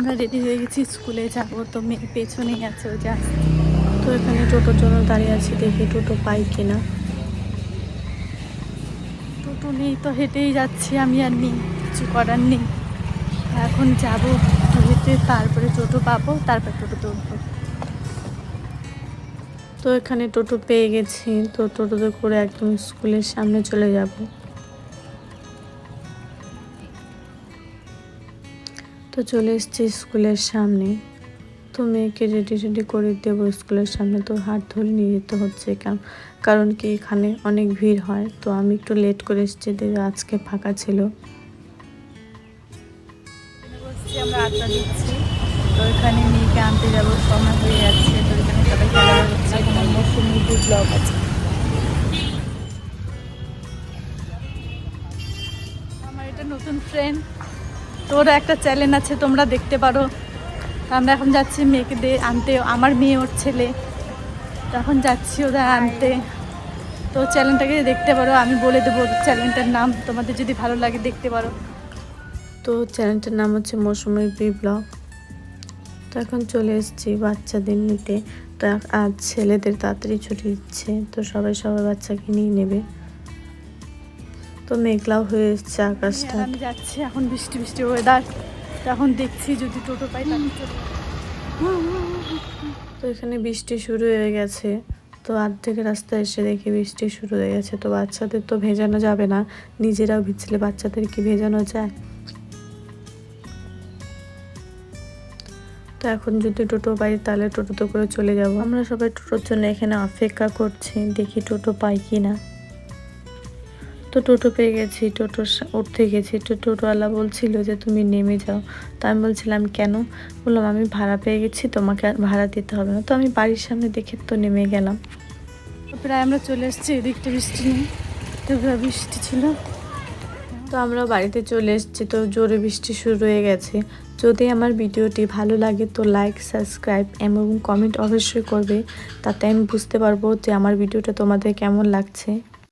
আমরা রেডি হয়ে গেছি, স্কুলে যাব। তো মেয়ে পেছনেই আছে, ও যা তো এখানে টোটোর জন্য দাঁড়িয়ে আছি, দেখি টোটো পাই কিনা। টোটো নেই তো, হেঁটেই যাচ্ছি আমি আর নেই কিছু করার নেই। এখন যাব, হেঁটে তারপরে টোটো পাবো, তারপর টোটো তুলবো। তো এখানে টোটো পেয়ে গেছি, তো টোটোতে করে একদম স্কুলের সামনে চলে যাব। তো চলে এসেছি স্কুলের সামনে। তো মেয়েকে রেডি রেডি করে দেবো স্কুলের সামনে। তো হাত ধরে নিয়ে যেতে হচ্ছে কারণ কারণ কি এখানে অনেক ভিড় হয়। তো আমি একটু লেট করে এসেছি আজকে ফাঁকা ছিল। তো মেয়েকে আনতে যাব সময় হয়ে যাচ্ছে। তো ব্লগ আছে। আমার এটা নতুন ফ্রেন্ড তোর একটা চ্যানেল আছে, তোমরা দেখতে পারো। আমরা এখন যাচ্ছি মেয়েকে দিয়ে আনতে, আমার মেয়ে, ওর ছেলে। তো এখন যাচ্ছি ওদের আনতে। তো চ্যানেলটাকে দেখতে পারো, আমি বলে দেবো চ্যানেলটার নাম। তোমাদের যদি ভালো লাগে, দেখতে পারো। তো চ্যানেলটার নাম হচ্ছে মৌসুমী বি ব্লগ তো এখন চলে এসেছি বাচ্চাদের নিতে। তো আজ ছেলেদের তাড়াতাড়ি ছুটি দিচ্ছে, তো সবাই সবাই বাচ্চাকে নিয়ে নেবে। তো মেঘলাও হয়ে এসছে আকাশটা আমি যাচ্ছি এখন বৃষ্টি বৃষ্টি ওয়েদার এখন দেখছি যদি টোটো পাই তো এখানে বৃষ্টি শুরু হয়ে গেছে। তো অর্ধেক রাস্তা এসে দেখি বৃষ্টি শুরু হয়ে গেছে। তো বাচ্চাদের তো ভেজানো যাবে না। নিজেরাও ভিজলে বাচ্চাদের কি ভেজানো যায়? তো এখন যদি টোটো পাই তাহলে টোটোতে করে চলে যাব। আমরা সবাই টোটোর জন্য এখানে অপেক্ষা করছি। দেখি টোটো পাই কি না তো টোটো পেয়ে গেছি টোটো উঠতে গেছি। তো টোটোওয়ালা বলছিল যে তুমি নেমে যাও। তো আমি বলছিলাম কেন? বললাম আমি ভাড়া পেয়ে গেছি তোমাকে আর ভাড়া দিতে হবে না। তো আমি বাড়ির সামনে দেখে তো নেমে গেলাম। প্রায় আমরা চলে এসেছি এদিকটা বৃষ্টি নেই তো বৃষ্টি ছিল। তো আমরা বাড়িতে চলে এসেছি তো জোরে বৃষ্টি শুরু হয়ে গেছে। যদি আমার ভিডিওটি ভালো লাগে তো লাইক সাবস্ক্রাইব এবং কমেন্ট অবশ্যই করবে তাতে আমি বুঝতে পারব যে আমার ভিডিওটা তোমাদের কেমন লাগছে।